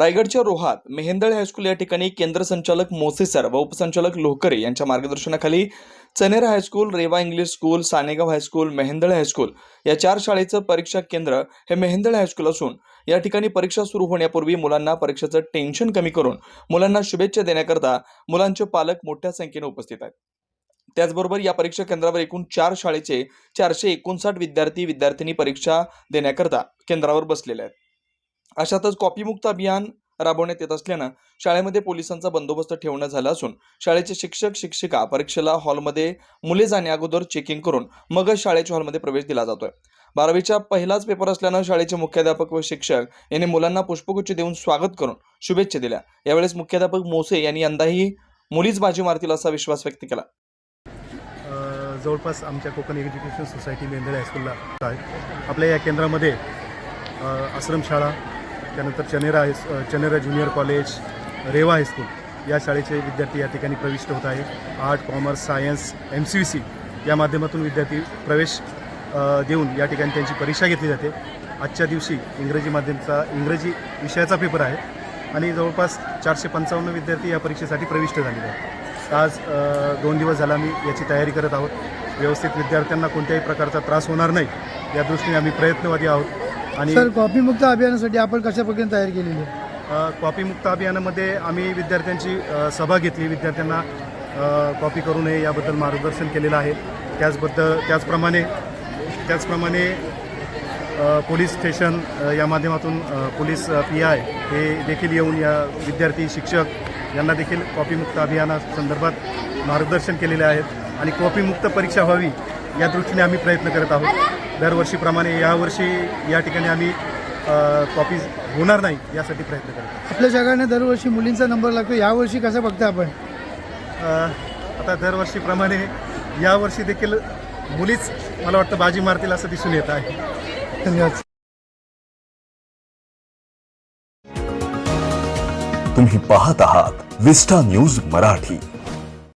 रायगडच्या रोहात मेहेंदळ हायस्कूल या ठिकाणी केंद्र संचालक मोसे सर व उपसंचालक लोहकरे यांच्या मार्गदर्शनाखाली Chaner high school Rewa English school Sanegaon high school Mehendal high school या चार शाळेचं परीक्षा केंद्र हे मेहेंदळ हायस्कूल असून या ठिकाणी परीक्षा सुरू होण्यापूर्वी मुलांना परीक्षेचं टेन्शन कमी करून मुलांना शुभेच्छा देण्याकरता मुलांचे पालक मोठ्या संख्येने उपस्थित आहेत. त्याचबरोबर या परीक्षा केंद्रावर एकूण चार शाळेचे चारशे एकोणसाठ विद्यार्थी विद्यार्थिनी परीक्षा देण्याकरता केंद्रावर बसलेले आहेत. अशातच कॉपीमुक्त अभियान राबवण्यात येत असल्यानं शाळेमध्ये पोलिसांचा बंदोबस्त ठेवण्यात झाला असून शाळेचे शिक्षक शिक्षिका परीक्षेला हॉलमध्ये मुले जाण्या अगोदर चेकिंग करून मगच शाळेच्या हॉलमध्ये प्रवेश दिला जातोय. बारावीचा पहिलाच पेपर असल्यानं शाळेचे मुख्याध्यापक व शिक्षक यांनी मुलांना पुष्पगुच्छ देऊन स्वागत करून शुभेच्छा दिल्या. यावेळेस मुख्याध्यापक मोसे यांनी यंदाही मुलीच बाजी मारतील असा विश्वास व्यक्त केला. जवळपास आमच्या कोकण एज्युकेशन सोसायटी मेंदळे हायस्कूलला आपल्या या केंद्रामध्ये आश्रमशाळा त्यानंतर Chanera high Chanera junior college Rewa high school या शाळेचे विद्यार्थी या ठिकाणी प्रविष्ट होत आहे art commerce science M C C या माध्यमातून विद्यार्थी प्रवेश देऊन या ठिकाणी त्यांची परीक्षा घेतली जाते. आजच्या दिवशी इंग्रजी माध्यमचा इंग्रजी विषयाचा पेपर आहे आणि जवळपास चारशे पंचावन्न विद्यार्थी या परीक्षेसाठी प्रविष्ट झालेले आहेत. आज दोन दिवस झाला आम्ही याची तयारी करत आहोत. व्यवस्थित विद्यार्थ्यांना कोणत्याही प्रकारचा त्रास होणार नाही. या दृष्टीने आम्ही प्रयत्नवादी आहोत. आणि सर कॉपीमुक्त अभियानासाठी आपण कशा प्रकारे तयारी केलेली आहे? कॉपीमुक्त अभियानामध्ये आम्ही विद्यार्थ्यांची अ, सभा घेतली. विद्यार्थ्यांना अ, कॉपी करू नये याबद्दल मार्गदर्शन केलेलं आहे. त्याचबद्दल त्याचप्रमाणे त्याचप्रमाणे अ, पोलीस स्टेशन अ, या माध्यमातून अ, पोलीस पी आय हे देखील येऊन या विद्यार्थी शिक्षक यांना देखील कॉपीमुक्त अभियानासंदर्भात मार्गदर्शन केलेले आहेत आणि कॉपीमुक्त परीक्षा व्हावी या दृष्टीने आम्ही प्रयत्न करत आहोत. दरवर्षीप्रमाणे यावर्षी या ठिकाणी आम्ही कॉपी होणार नाही यासाठी प्रयत्न करत आहोत. आपल्या जगाने दरवर्षी मुलींचा नंबर लागतो यावर्षी कसं बघता आपण? आता दरवर्षीप्रमाणे यावर्षी देखील मुलीच मला वाटतं बाजी मारतील असं दिसून येत आहे. धन्यवाद. तुम्ही पाहत आहात विस्टा न्यूज मराठी.